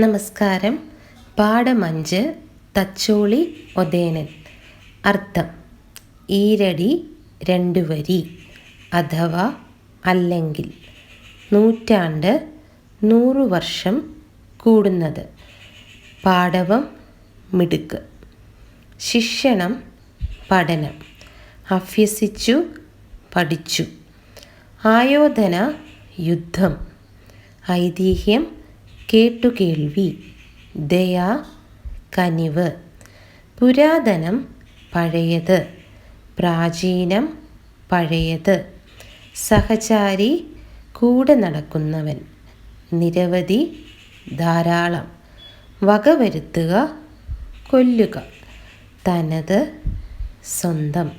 നമസ്കാരം. പാഠമഞ്ച് തച്ചോളി ഒതേനൻ. അർത്ഥം ഈരടി രണ്ട് വരി അഥവാ അല്ലെങ്കിൽ. നൂറ്റാണ്ട് നൂറു വർഷം കൂടുന്നത്. പാടവം മിടുക്ക്. ശിക്ഷണം പഠനം. അഭ്യസിച്ചു പഠിച്ചു. ആയോധന യുദ്ധം. ഐതിഹ്യം കേട്ടുകേൾവി. ദയ കനിവ്. പുരാതനം പഴയത്. പ്രാചീനം പഴയത്. സഹചാരി കൂടെ നടക്കുന്നവൻ. നിരവധി ധാരാളം. വകവരുത്തുക കൊല്ലുക. തനത് സ്വന്തം.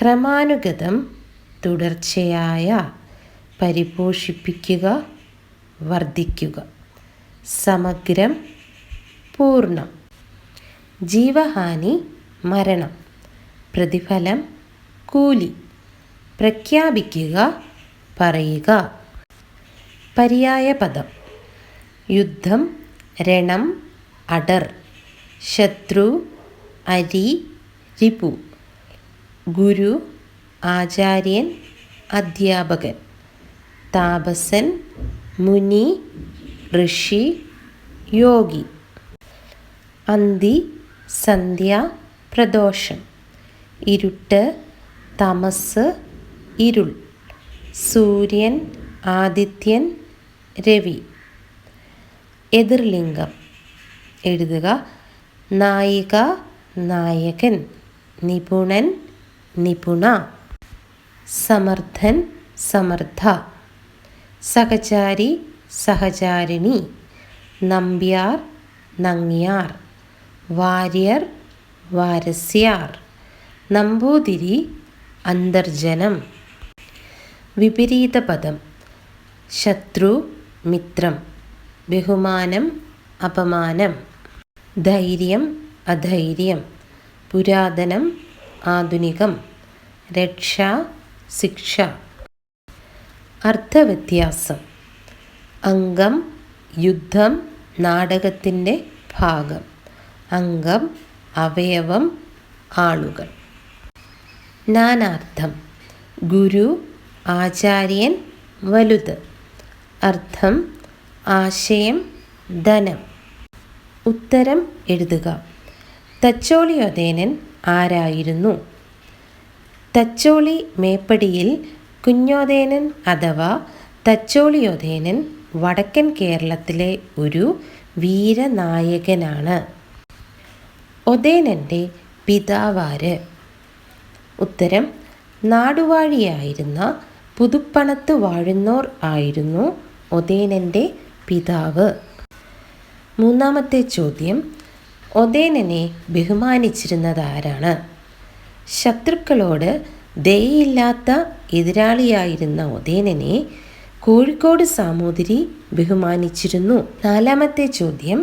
ക്രമാനുഗതം തുടർച്ചയായ പരിപോഷിപ്പിക്കുക വർദ്ധിക്കുക. സമഗ്രം പൂർണം. ജീവഹാനി മരണം. പ്രതിഫലം കൂലി. പ്രഖ്യാപിക്കുക പറയുക. പര്യായ പദം യുദ്ധം രണം അടർ. ശത്രു അരി രിപു. ഗുരു ആചാര്യൻ അധ്യാപകൻ. താപസൻ മുനി ഋഷി യോഗി. അന്തി സന്ധ്യ പ്രദോഷം. ഇരുട്ട് തമസ് ഇരുൾ. സൂര്യൻ ആദിത്യൻ രവി. എതിർലിംഗം. എഴുതുക നായിക നായകൻ. നിപുണൻ നിപുണ. സമർത്ഥൻ സമർത്ഥ. സഹചാരി സഹചാരിണി നമ്പ്യാർ നങ്ങ്യാർ വാര്യർ വാരസ്യാർ നമ്പൂതിരി അന്തർജനം. വിപരീത പദം ശത്രു മിത്രം ബഹുമാനം അപമാനം. ധൈര്യം അധൈര്യം പുരാതനം ആധുനികം രക്ഷ ശിക്ഷ. അർത്ഥവ്യത്യാസം അംഗം യുദ്ധം നാടകത്തിന്റെ ഭാഗം. അംഗം അവയവം ആളുകൾ. നാനാർത്ഥം. ഗുരു ആചാര്യൻ വലുത്. അർത്ഥം ആശയം ധനം. ഉത്തരം എഴുതുക. തച്ചോളിയോദേനൻ ആരായിരുന്നു? തച്ചോളി മേപ്പടിയിൽ കുഞ്ഞോദേനൻ അഥവാ തച്ചോളിയൊതേനൻ വടക്കൻ കേരളത്തിലെ ഒരു വീരനായകനാണ്. ഒതേനന്റെ പിതാവാര്. ഉത്തരം നാടുവാഴിയായിരുന്ന പുതുപ്പണത്ത് വാഴുന്നോർ ആയിരുന്നു ഒതേനന്റെ പിതാവ്. മൂന്നാമത്തെ ചോദ്യം ഒതേനനെ ബഹുമാനിച്ചിരുന്നത് ആരാണ് ശത്രുക്കളോട് ദയയില്ലാത്ത എതിരാളിയായിരുന്ന ഒതേനനെ കോഴിക്കോട് സാമൂതിരി ബഹുമാനിച്ചിരുന്നു. നാലാമത്തെ ചോദ്യം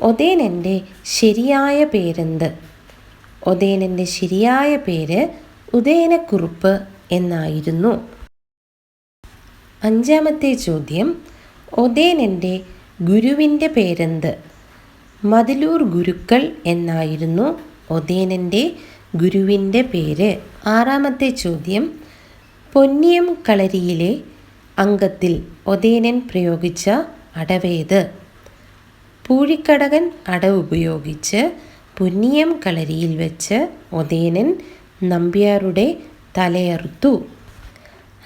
ഒതേനന്റെ ശരിയായ പേരെന്ത്? ഒതേനന്റെ ശരിയായ പേര് ഉദയനക്കുറുപ്പ് എന്നായിരുന്നു. അഞ്ചാമത്തെ ചോദ്യം ഒതേനന്റെ ഗുരുവിന്റെ പേരെന്ത്? മതിലൂർ ഗുരുക്കൾ എന്നായിരുന്നു ഒതേനന്റെ ഗുരുവിന്റെ പേര്. ആറാമത്തെ ചോദ്യം പൊന്നിയം കളരിയിലെ അംഗത്തിൽ ഒതേനൻ പ്രയോഗിച്ച അടവേത്. പൂഴിക്കടകൻ അടവ് ഉപയോഗിച്ച് പുന്നിയം കളരിയിൽ വെച്ച് ഒതേനൻ നമ്പ്യാരുടെ തലയറുത്തു.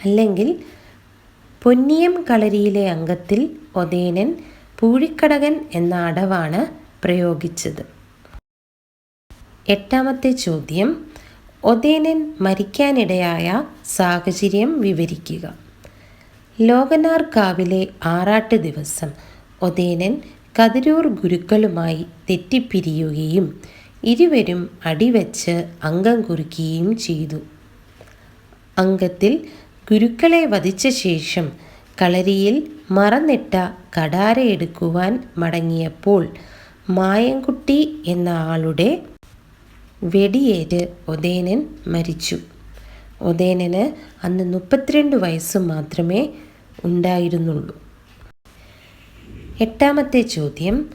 അല്ലെങ്കിൽ പൊന്നിയം കളരിയിലെ അംഗത്തിൽ ഒതേനൻ പൂഴിക്കടകൻ എന്ന അടവാണ് പ്രയോഗിച്ചത്. എട്ടാമത്തെ ചോദ്യം. ഒതേനൻ മരിക്കാനിടയായ സാഹചര്യം വിവരിക്കുക. ലോകനാർക്കാവിലെ ആറാട്ട് ദിവസം ഒതേനൻ കതിരൂർ ഗുരുക്കളുമായി തെറ്റിപ്പിരിയുകയും ഇരുവരും അടിവെച്ച് അംഗം കുറിക്കുകയും ചെയ്തു. അംഗത്തിൽ ഗുരുക്കളെ വധിച്ച ശേഷം കളരിയിൽ മറന്നിട്ട കടാര എടുക്കുവാൻ മടങ്ങിയപ്പോൾ മായൻകുട്ടി എന്ന ആളുടെ വെടിയേറ്റ് ഒതേനൻ മരിച്ചു. ഒതേനന് അന്ന് മുപ്പത്തിരണ്ട് വയസ്സ് മാത്രമേ ഉണ്ടായിരുന്നുള്ളൂ. എട്ടാമത്തെ ചോദ്യം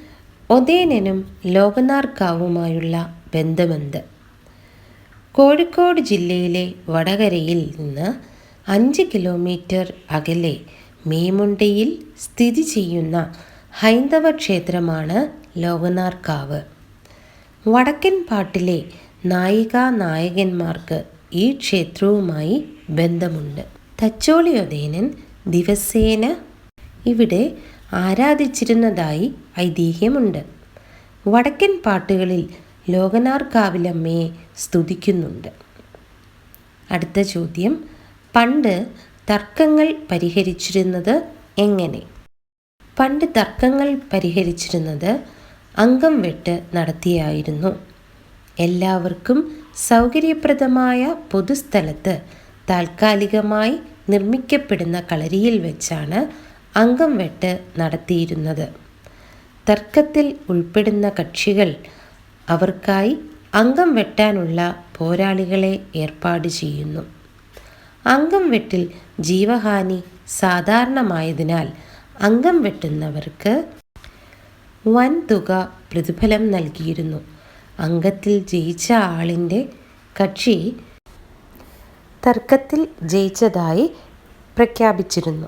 ഒതേനനും ലോകനാർക്കാവുമായുള്ള ബന്ധമെന്ത്? കോഴിക്കോട് ജില്ലയിലെ വടകരയിൽ നിന്ന് അഞ്ച് കിലോമീറ്റർ അകലെ മേമുണ്ടയിൽ സ്ഥിതി ചെയ്യുന്ന ഹൈന്ദവ ക്ഷേത്രമാണ് ലോകനാർക്കാവ്. വടക്കൻ പാട്ടിലെ നായികാ നായകന്മാർക്ക് ഈ ക്ഷേത്രവുമായി ബന്ധമുണ്ട്. തച്ചോളിയൊതേനൻ ദിവസേന ഇവിടെ ആരാധിച്ചിരുന്നതായി ഐതിഹ്യമുണ്ട്. വടക്കൻ പാട്ടുകളിൽ ലോകനാർക്കാവിലമ്മയെ സ്തുതിക്കുന്നുണ്ട്. അടുത്ത ചോദ്യം പണ്ട് തർക്കങ്ങൾ പരിഹരിച്ചിരുന്നത് എങ്ങനെ? പണ്ട് തർക്കങ്ങൾ പരിഹരിച്ചിരുന്നത് അംഗം വെട്ട് നടത്തിയായിരുന്നു. എല്ലാവർക്കും സൗകര്യപ്രദമായ പൊതുസ്ഥലത്ത് താൽക്കാലികമായി നിർമ്മിക്കപ്പെടുന്ന കളരിയിൽ വെച്ചാണ് അംഗം വെട്ട് നടത്തിയിരുന്നത്. തർക്കത്തിൽ ഉൾപ്പെടുന്ന കക്ഷികൾ അവർക്കായി അംഗം വെട്ടാനുള്ള പോരാളികളെ ഏർപ്പാട് ചെയ്യുന്നു. അംഗം വെട്ടിൽ ജീവഹാനി സാധാരണമായതിനാൽ അംഗം വെട്ടുന്നവർക്ക് വൻ തുക പ്രതിഫലം നൽകിയിരുന്നു. അംഗത്തിൽ ജയിച്ച ആളിന്റെ കക്ഷി തർക്കത്തിൽ ജയിച്ചതായി പ്രഖ്യാപിച്ചിരുന്നു.